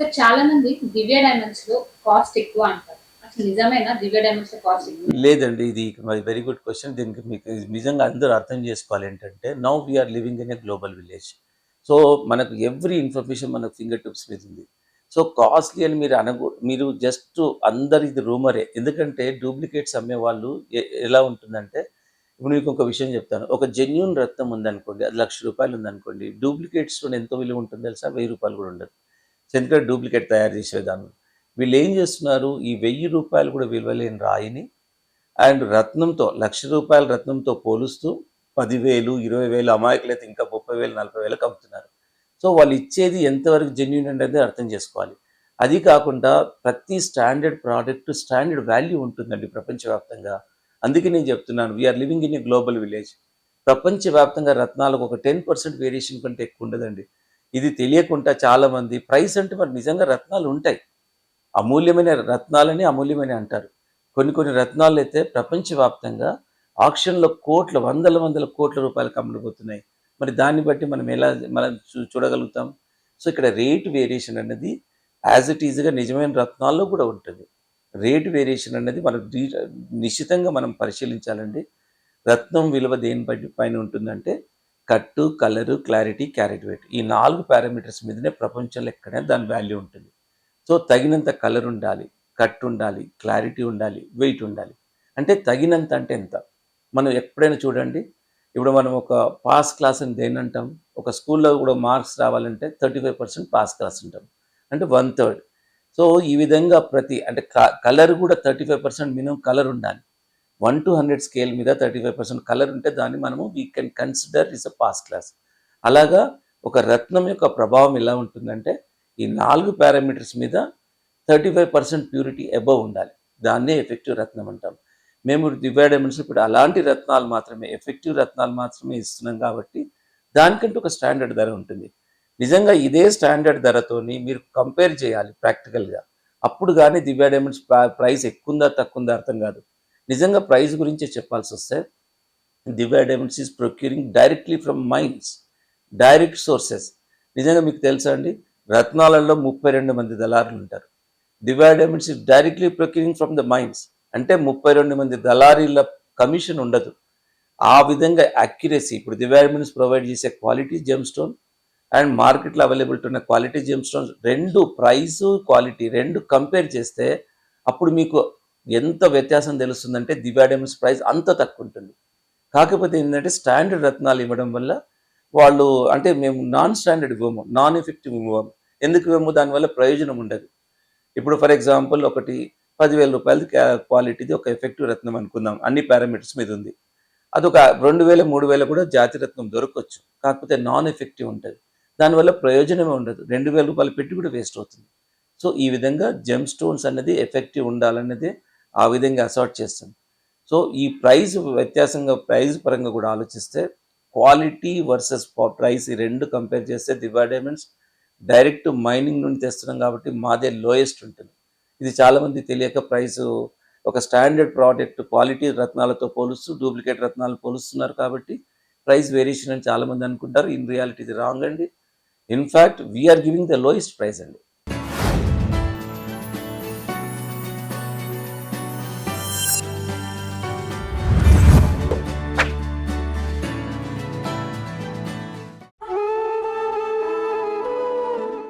Sir చాలా మంది దివ్య డైమండ్స్లో cost ఎక్కువ అంటారు. అసలు నిజమేనా? దివ్య డైమండ్స్లో కాస్ట్ ఎక్కువ? లేదండి ఇది వెరీ గుడ్ క్వశ్చన్ దీనికి మీకు నిజంగా అందరూ అర్థం చేసుకోవాలి ఏంటంటే now we are living in a global village so మనకు ఎవ్రీ ఇన్ఫర్మేషన్ మనకు ఫింగర్ టిప్స్ మీద ఉంది. సో కాస్ట్లీ అని మీరు అనగు మీరు జస్ట్ అందరిది రూమరే ఎందుకంటే డూప్లికేట్స్ అమ్మే వాళ్ళు ఎలా ఉంటుందంటే ఇప్పుడు మీకు ఒక విషయం చెప్తాను. ఒక జెన్యున్ రత్నం ఉందనుకోండి అది లక్ష రూపాయలు ఉందనుకోండి డూప్లికేట్స్ ఎంతో విలువ ఉంటుంది తెలుసా? వెయ్యి రూపాయలు కూడా ఉండదు. ఎందుకంటే డూప్లికేట్ తయారు చేసే విధానం వీళ్ళు ఏం చేస్తున్నారు? ఈ వెయ్యి రూపాయలు కూడా విలువలేని రాయిని అండ్ రత్నంతో లక్ష రూపాయల రత్నంతో పోలుస్తూ పదివేలు ఇరవై వేలు అమాయకులైతే ఇంకా ముప్పై వేలు నలభై వేలకు అమ్ముతున్నారు సో వాళ్ళు ఇచ్చేది ఎంతవరకు జెన్యున్ అనేది అర్థం చేసుకోవాలి. అది కాకుండా ప్రతి స్టాండర్డ్ ప్రోడక్ట్ స్టాండర్డ్ వాల్యూ ఉంటుందండి ప్రపంచవ్యాప్తంగా. అందుకే నేను చెప్తున్నాను we are living in a global village ప్రపంచవ్యాప్తంగా రత్నాలకు ఒక టెన్ పర్సెంట్ వేరియేషన్ కంటే ఎక్కువ ఉండదండి. ఇది తెలియకుండా చాలామంది ప్రైస్ అంటే మరి నిజంగా రత్నాలు ఉంటాయి. అమూల్యమైన రత్నాలని అమూల్యమైన అంటారు. కొన్ని కొన్ని రత్నాలు అయితే ప్రపంచవ్యాప్తంగా ఆక్షన్లో కోట్ల వందల వందల కోట్ల రూపాయలకు అమ్ముడుపోతున్నాయి. మరి దాన్ని బట్టి మనం ఎలా మనం చూ- చూడగలుగుతాం? సో ఇక్కడ రేట్ వేరియేషన్ అనేది యాజ్ ఇట్ ఈజ్గా నిజమైన రత్నాల్లో కూడా ఉంటుంది. రేట్ వేరియేషన్ అనేది మనం నిశ్చితంగా మనం పరిశీలించాలండి. రత్నం విలువ దేని బట్టి పైన ఉంటుందంటే కట్టు కలరు క్లారిటీ క్యారెట్ వెయిట్. ఈ నాలుగు పారామీటర్స్ మీదనే ప్రపంచంలో ఎక్కడైనా దాని వాల్యూ ఉంటుంది. సో తగినంత కలర్ ఉండాలి కట్ ఉండాలి క్లారిటీ ఉండాలి వెయిట్ ఉండాలి. అంటే తగినంత అంటే ఎంత? మనం ఎప్పుడైనా చూడండి ఇప్పుడు మనం ఒక పాస్ క్లాస్ అని దేని అంటాం? ఒక స్కూల్లో కూడా మార్క్స్ రావాలంటే thirty five percent pass class ఉంటాం. అంటే వన్ థర్డ్. సో ఈ విధంగా ప్రతి అంటే కలర్ కూడా thirty five percent minimum colour ఉండాలి. వన్ టు హండ్రెడ్ స్కేల్ మీద థర్టీ ఫైవ్ పర్సెంట్ కలర్ ఉంటే దాన్ని మనము we can consider is a pass class అలాగా ఒక రత్నం యొక్క ప్రభావం ఎలా ఉంటుందంటే ఈ నాలుగు పారామీటర్స్ మీద thirty five percent purity above ఉండాలి. దాన్నే ఎఫెక్టివ్ రత్నం అంటాం. మేము దివ్య డైమండ్స్ ఇప్పుడు అలాంటి రత్నాలు మాత్రమే ఎఫెక్టివ్ రత్నాలు మాత్రమే ఇస్తున్నాం కాబట్టి దానికంటే ఒక స్టాండర్డ్ ధర ఉంటుంది. నిజంగా ఇదే స్టాండర్డ్ ధరతోని మీరు కంపేర్ చేయాలి ప్రాక్టికల్గా అప్పుడు కానీ దివ్య డైమండ్స్ ప్రైస్ ఎక్కువ ఉందా తక్కువ ఉందా అర్థం కాదు. నిజంగా ప్రైస్ గురించే చెప్పాల్సి వస్తే Divya diamonds is procuring directly from mines direct sources. నిజంగా మీకు తెలుసా అండి? రత్నాలలో ముప్పై రెండు మంది దళారులు ఉంటారు. Divya diamonds is directly procuring from the mines. అంటే ముప్పై రెండు మంది దళారీల కమిషన్ ఉండదు. ఆ విధంగా అక్యురసీ ఇప్పుడు దివ్య డైమండ్స్ ప్రొవైడ్ చేసే క్వాలిటీ జెమ్ స్టోన్ అండ్ మార్కెట్లో అవైలబిలిటీ ఉన్న క్వాలిటీ జెమ్ స్టోన్స్ రెండు ప్రైస్ క్వాలిటీ రెండు కంపేర్ చేస్తే అప్పుడు మీకు ఎంత వ్యత్యాసం తెలుస్తుందంటే దివ్య ప్రైస్ అంత తక్కువ ఉంటుంది కాకపోతే ఏంటంటే స్టాండర్డ్ రత్నాలు ఇవ్వడం వల్ల వాళ్ళు అంటే మేము నాన్ స్టాండర్డ్ ఇవ్వము నాన్ ఎఫెక్టివ్ ఇవ్వము. ఎందుకు ఇవ్వము? దానివల్ల ప్రయోజనం ఉండదు. ఇప్పుడు ఫర్ ఎగ్జాంపుల్ ఒకటి పదివేల రూపాయలది క్వాలిటీది ఒక ఎఫెక్టివ్ రత్నం అనుకుందాం. అన్ని పారామీటర్స్ మీద ఉంది. అదొక రెండు వేల మూడు వేల కూడా జాతి రత్నం దొరకవచ్చు కాకపోతే నాన్ ఎఫెక్టివ్ ఉంటుంది. దానివల్ల ప్రయోజనమే ఉండదు. రెండు వేల రూపాయలు పెట్టి కూడా వేస్ట్ అవుతుంది. సో ఈ విధంగా జెమ్ స్టోన్స్ అనేది ఎఫెక్టివ్ ఉండాలన్నది ఆ విధంగా అసార్ట్ చేస్తాం సో ఈ ప్రైస్ వ్యత్యాసంగా ప్రైస్ పరంగా కూడా ఆలోచిస్తే క్వాలిటీ వర్సెస్ ప్రైస్ ఈ రెండు కంపేర్ చేస్తే దివా డైమండ్స్ డైరెక్ట్ మైనింగ్ నుండి తెస్తున్నాం కాబట్టి మాదే లోయెస్ట్ ఉంటుంది. ఇది చాలామంది తెలియక ప్రైస్ ఒక స్టాండర్డ్ ప్రోడక్ట్ క్వాలిటీ రత్నాలతో పోలుస్తూ డూప్లికేట్ రత్నాలు పోలుస్తున్నారు కాబట్టి ప్రైస్ వేరియేషన్ అని చాలామంది అనుకుంటారు. ఇన్ రియాలిటీ ఇది రాంగ్ అండి. In fact we are giving the lowest price అండి.